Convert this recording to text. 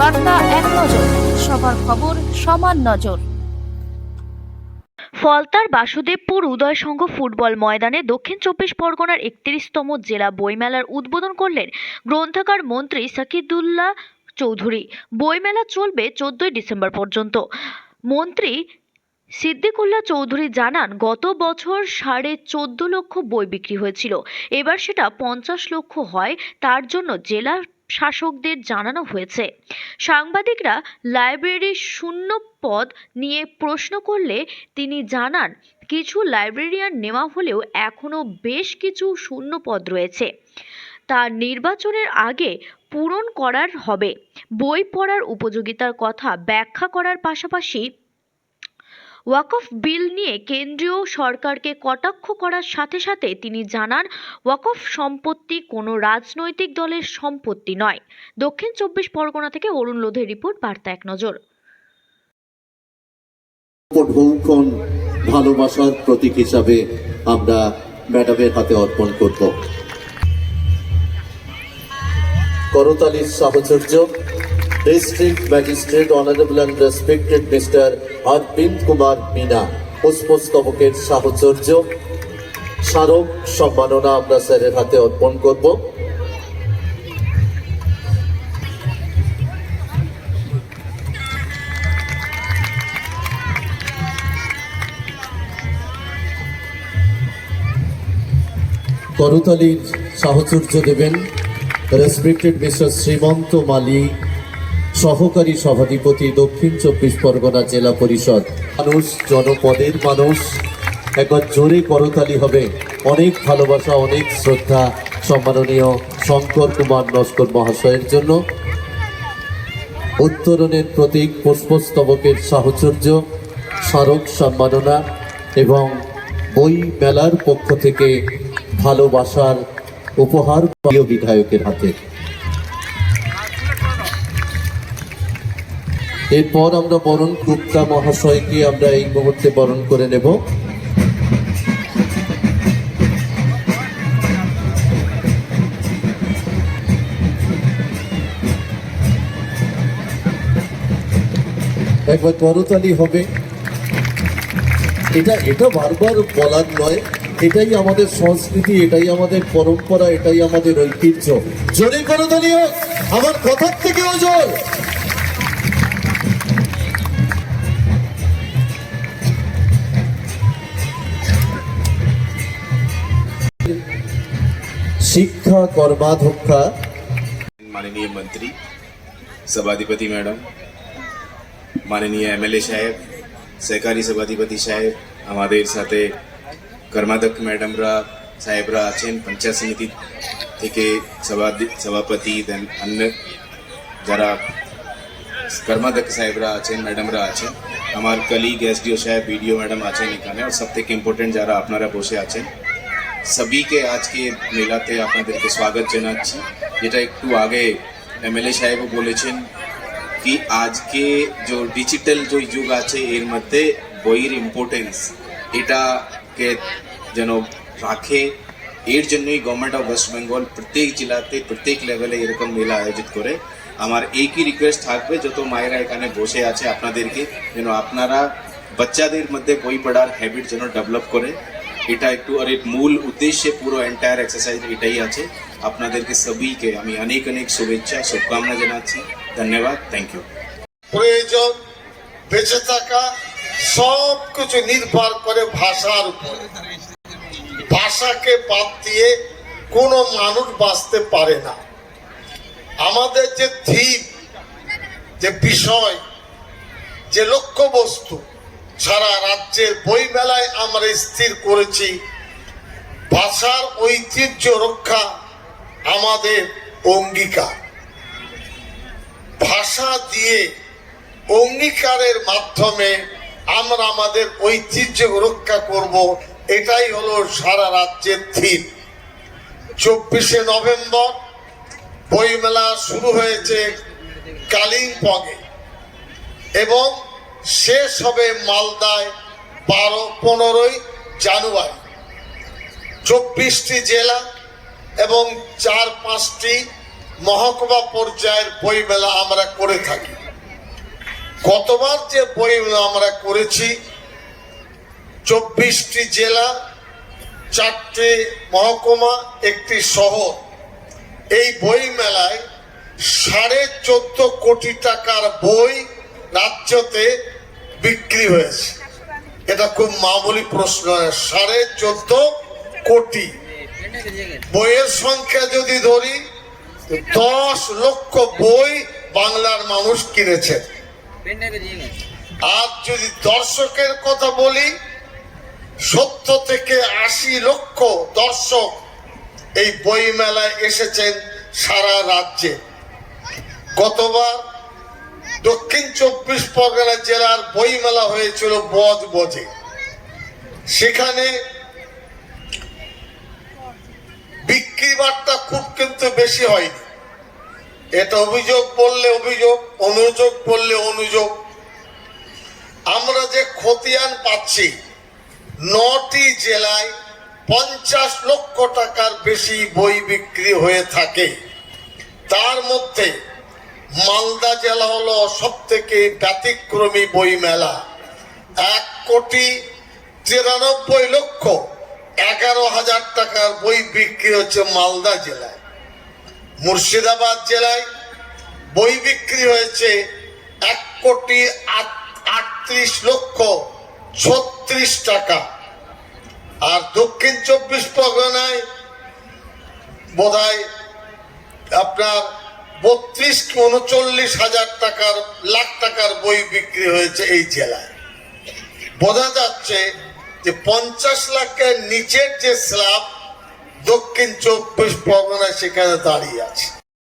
বার্তা এক নজর, সবার খবর সমান নজর। ফলতার বাসুদেবপুর উদয় সংঘ ফুটবল ময়দানে দক্ষিণ চব্বিশ পরগনার একত্রিশতম জেলা বইমেলার উদ্বোধন করলেন গ্রন্থাগার মন্ত্রী সাকিদুল্লাহ চৌধুরী। বইমেলা চলবে চোদ্দই ডিসেম্বর পর্যন্ত। মন্ত্রী সিদ্দিকুল্লাহ চৌধুরী জানান, গত বছর সাড়ে চোদ্দ লক্ষ বই বিক্রি হয়েছিল। এবার সেটা পঞ্চাশ লক্ষ হয়, তার জন্য জেলা শাসকদের জানানো হয়েছে। সাংবাদিকরা লাইব্রেরির শূন্য পদ নিয়ে প্রশ্ন করলে তিনি জানান, কিছু লাইব্রেরিয়ান নেওয়া হলেও এখনও বেশ কিছু শূন্য পদ রয়েছে। তা নির্বাচনের আগে পূরণ করার হবে। বই পড়ার উপযোগিতার কথা ব্যাখ্যা করার পাশাপাশি ওয়াকফ বিল নিয়ে কেন্দ্রীয় সরকারকে কটাক্ষ করার সাথে সাথে তিনি জানান ওয়াকফ সম্পত্তি কোনো রাজনৈতিক দলের সম্পত্তি নয়। দক্ষিণ চব্বিশ পরগনা থেকে অরুণ লোধের রিপোর্ট, বার্তা এক নজর। ভালোবাসার প্রতীক হিসাবে আমরা ম্যাডামের হাতে অর্পণ করব। করতালির সাহচর্য district magistrate honourable and respected mister Arvind Kumar Meena পুষ্পস্তবকের সাহচর্য স্মারক সম্মাননা আমরা স্যারের হাতে অর্পণ করব করতালির সাহচর্য দেবেন রেসপেক্টেড মিস্টার শ্রীমন্ত মালি সহকারী সভাধিপতি দক্ষিণ চব্বিশ পরগনা জেলা পরিষদ। মানুষ, জনপদের মানুষ, একবার জোরে করতালি হবে। অনেক ভালোবাসা, অনেক শ্রদ্ধা, সম্মাননীয় শঙ্কর কুমার নস্কর মহাশয়ের জন্য। উত্তরণের প্রতীক পুষ্পস্তবকের সাহচর্য, স্মারক সম্মাননা এবং বই মেলার পক্ষ থেকে ভালোবাসার উপহার প্রিয় বিধায়কের হাতে। এরপর আমরা বরণ গুপ্তা মহাশয়কে আমরা এই মুহূর্তে বরণ করে নেব। একবার করতালি হবে। এটা এটা বারবার বলার নয়। এটাই আমাদের সংস্কৃতি, এটাই আমাদের পরম্পরা, এটাই আমাদের ঐতিহ্য। জোরে করতালি হোক আমার কথার থেকে ওজন શિક્ષા કર્માધોક્ષા માનનીય મંત્રી સભાધિપતિ મેડમ માનનીય એમએલએ સાહેબ સહકારી સભાધિપતિ સાહેબ અમારે સાથે કર્માધક મેડમરા સાહેબરા আছেন পঞ্চায়েত সমিতি থেকে সভাপতি দেন অন্য যারা কর্মাধ্যক্ষ সাহেবরা আছেন ম্যাডামরা আছেন আমার কলিগ এসডিও সাহেব বিডিও ম্যাডাম আছেন এখানে আর সব থেকে ইম্পর্টেন্ট যারা আপনারা বসে আছেন সবিকে আজকে মেলাতে আপনাদেরকে স্বাগত জানাচ্ছি যেটা একটু আগে এমএলএ সাহেবও বলেছেন কি আজকে যে ডিজিটাল যে যুগ আছে এর মধ্যে বইয়ের ইম্পর্টেন্স এটাকে যেন রাখে এর জন্যই গভর্নমেন্ট অফ ওয়েস্ট বেঙ্গল প্রত্যেক জেলাতে প্রত্যেক লেভেলে এরকম মেলা আয়োজিত করে আমার একই রিকোয়েস্ট থাকবে যত মায়েরা এখানে বসে আছে আপনাদেরকে যেন আপনারা বাচ্চাদের মধ্যে বই পড়ার হ্যাবিট যেন ডেভেলপ করে এটা একটু আর এর মূল উদ্দেশ্যে পুরো এন্টায়ার এক্সারসাইজ এটাই আছে। আপনাদেরকে সবিকে আমি অনেক অনেক শুভেচ্ছা, শুভকামনা জানাচ্ছি। ধন্যবাদ থ্যাংক ইউ প্রয়োজন, বেঁচে থাকা সব কিছু নির্ভর করে ভাষার উপরে। ভাষাকে বাদ দিয়ে কোনো মানুষ বাঁচতে পারে না। আমাদের যে থিম, যে বিষয়, যে লক্ষ্যবস্তু সারা রাজ্যের বইমেলায় আমরা স্থির করেছি। ভাষার ঐতিহ্য রক্ষা আমাদের অঙ্গীকার। ভাষা দিয়ে অঙ্গীকারের মাধ্যমে আমরা আমাদের ঐতিহ্য রক্ষা করব, এটাই হলো সারা রাজ্যের থিম। চব্বিশে নভেম্বর বইমেলা শুরু হয়েছে কালিম্পংয়ে এবং শেষ হবে মালদায় বারো, পনেরোই জানুয়ারি। চব্বিশটি জেলা এবং চার, পাঁচটি মহকুমা পর্যায়ের বই মেলা আমরা করে থাকি। গতবার যে বই মেলা আমরা করেছি, চব্বিশটি জেলা, চারটে মহকুমা, একটি শহর, এই বই মেলায় সাড়ে চোদ্দ কোটি টাকার বই রাজ্যতে বিক্রি হয়েছে। এটা খুব মামুলি প্রশ্ন। সাড়ে চোদ্দ কোটি। বইয়ের সংখ্যা যদি ধরি, দশ লক্ষ বই বাংলার মানুষ কিনেছে। আর যদি দর্শকের কথা বলি, সত্তর থেকে আশি লক্ষ দর্শক এই বই মেলায় এসেছেন সারা রাজ্যে। গতবার দক্ষিণ চব্বিশ পরগনা জেলার বইমেলা হয়েছিল বজ বজে। সেখানে বিক্রি বার্তা খুব কিন্তু বেশি হয়নি। এটা অভিযোগ বললে অভিযোগ, অনুযোগ বললে অনুযোগ। আমরা যে খতিয়ান পাচ্ছি, নটি জেলায় পঞ্চাশ লক্ষ টাকার বেশি বই বিক্রি হয়ে থাকে। তার মধ্যে মালদা জেলা হলো সব থেকে ব্যতিক্রমী বই মেলা। এক কোটি তিরানব্বই লক্ষ এগারো হাজার টাকার বই বিক্রি হচ্ছে মালদা জেলায়। মুর্শিদাবাদ জেলায় বই বিক্রি হয়েছে এক কোটি আট- আটত্রিশ লক্ষ ছত্রিশ টাকা। আর দক্ষিণ চব্বিশ পরগনায় বোধহয় আপনার বত্রিশ উনচল্লিশ হাজার টাকার, লাখ টাকার বই বিক্রি হয়েছে এই জেলায়। বোঝা যাচ্ছে যে পঞ্চাশ লাখের নিচের যে স্ল্যাব দক্ষিণ চব্বিশ পরগনায় সেখানে দাঁড়িয়ে আছে।